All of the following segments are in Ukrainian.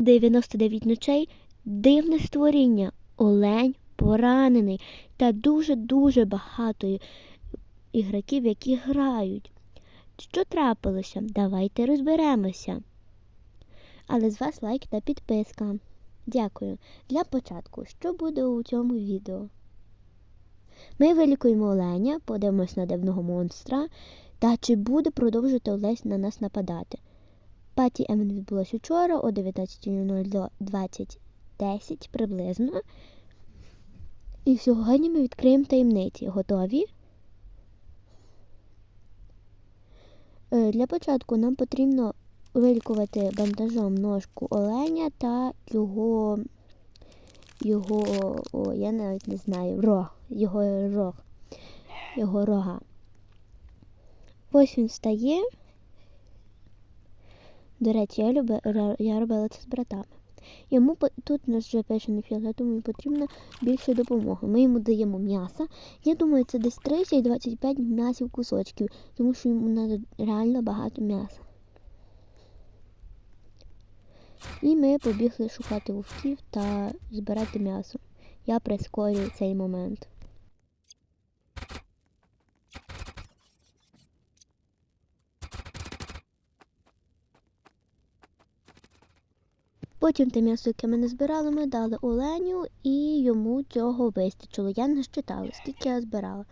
99 ночей дивне створіння, олень поранений та дуже-дуже багато ігроків, які грають. Що трапилося? Давайте розберемося. Але з вас лайк та підписка. Дякую. Для початку, що буде у цьому відео? Ми вилікуємо оленя, подивимось на дивного монстра та чи буде продовжувати Олесь на нас нападати. Паті Емен відбулось учора о 19.00 до 20.10 приблизно. І сьогодні ми відкриємо таємниці. Готові? Е, Для початку нам потрібно вилікувати бандажом ножку оленя та його, його, о, я навіть не знаю, рог, його рог, його рога. Ось він стає. До речі, я, люби, я робила це з братами. Йому тут у нас вже пише на фіолетовому потрібна більше допомоги. Ми йому даємо м'яса. Я думаю, це десь 30-25 м'ясів кусочків, тому що йому треба реально багато м'яса. І ми побігли шукати вовків та збирати м'ясо. Я прискорюю цей момент. Потім те м'ясо, яке ми не збирали, ми дали Оленю і йому цього вистачило. Я не считала, скільки я збирала.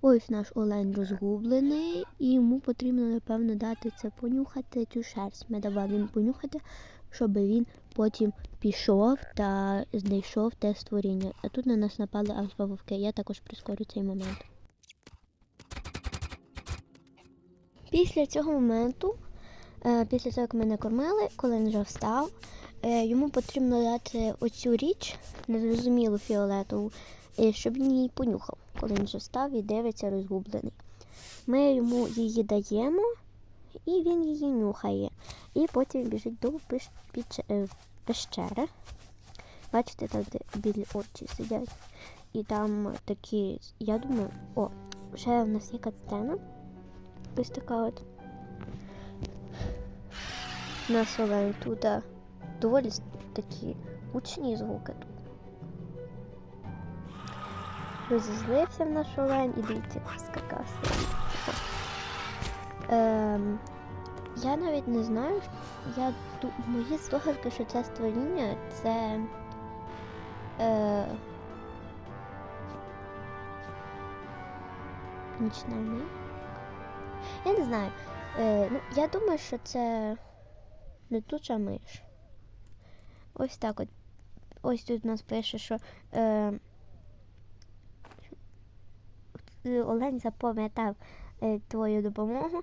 Ось наш олень розгублений, і йому потрібно, напевно, дати це понюхати, цю шерсть. Ми давали йому понюхати, щоб він потім пішов та знайшов те створіння. А тут на нас напали два вовки. Я також прискорю цей момент. Після цього моменту, після того, як ми накормили, коли він вже встав, е, йому потрібно дати оцю річ, незрозумілу фіолетову, е, щоб він її понюхав, коли він вже встав і дивиться розгублений. Ми йому її даємо, і він її нюхає. І потім біжить до е, пещери. Бачите, там де білі очі сидять. І там такі, я думаю, о, ще в нас є катсцена. Ось така от. У нас олень тут доволі такі гучні звуки тут. Розізлився в наш олень і дивіться, як скакав. Ем, я навіть не знаю, я мої здогадки, що це створіння це. Е, нічна. Я не знаю. Е, ну, я думаю, що це летуча миш. Ось так от. Ось тут у нас пише, що е, Олень запам'ятав е, твою допомогу,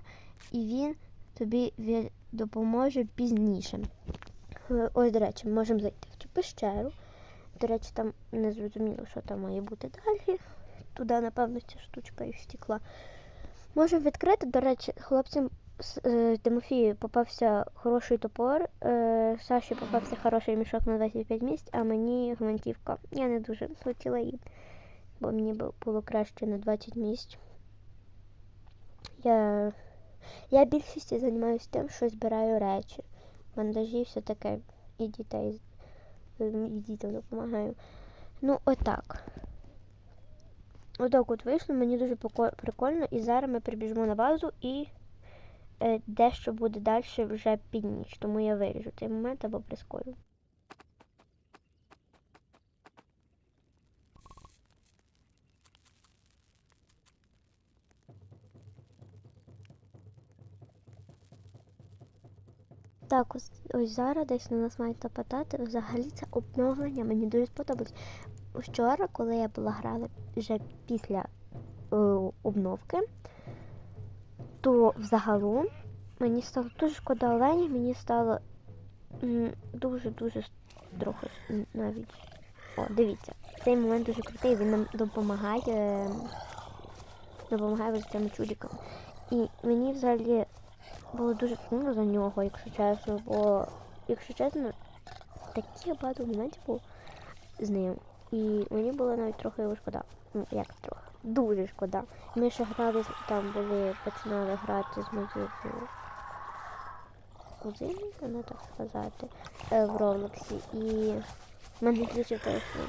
і він тобі допоможе пізніше. Е, Ось, до речі, можемо зайти в цю пещеру. До речі, там не зрозуміло, що там має бути далі. Туди, напевно, ця штучка і стекла. Можемо відкрити. До речі, хлопцям Тимофію попався хороший топор, е, Саші попався хороший мішок на 25 місць, а мені гвинтівка. Я не дуже хотіла її, бо мені було краще на 20 місць. Я, я більшості займаюся тим, що збираю речі. Бандажі, все таке, і дітей е, і дітям допомагаю. Ну, отак. Отак от вийшло, мені дуже прикольно. І зараз ми прибіжимо на базу і е, дещо буде далі вже під ніч. Тому я виріжу цей момент або прискорю. Так, ось, ось зараз десь на нас мають нападати. Взагалі це обновлення мені дуже сподобалось. Вчора, коли я була грала вже після е, обновки, то взагалом мені стало дуже шкода оленів, мені стало дуже-дуже трохи навіть. О, дивіться, цей момент дуже крутий, він нам допомагає, допомагає з цими чудиками. І мені взагалі було дуже сумно за нього, якщо чесно, бо, якщо чесно, таких багато моментів було з ним. І мені було навіть трохи його шкода. Ну, як трохи. Дуже шкода. Ми ще грали, там були, починали грати з моєю кузин, можна так сказати, е, в Роблоксі. І мене включив телефон.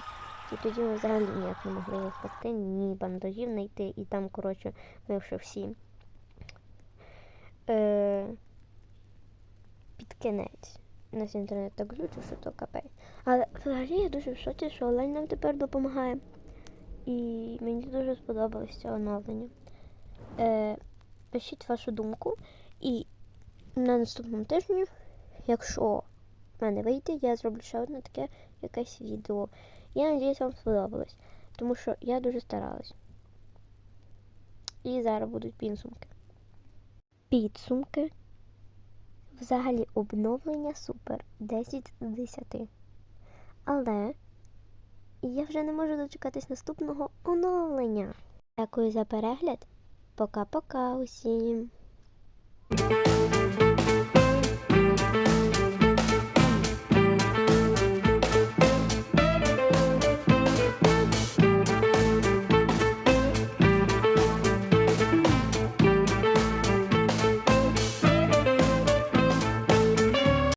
І тоді ми взагалі ніяк не могли їх спасти, ні бандажів знайти. І там, коротше, ми вже всі е, під кінець. Нас інтернет так глючив, що то капець. Але взагалі я дуже в шоці, що онлайн нам тепер допомагає. І мені дуже сподобалось це оновлення. Е, пишіть вашу думку. І на наступному тижні, якщо в мене вийде, я зроблю ще одне таке якесь відео. Я надіюсь, вам сподобалось, тому що я дуже старалась. І зараз будуть підсумки. Підсумки. Взагалі обновлення супер 10 з 10. Але я вже не можу дочекатись наступного оновлення. Дякую за перегляд. Пока-пока усім.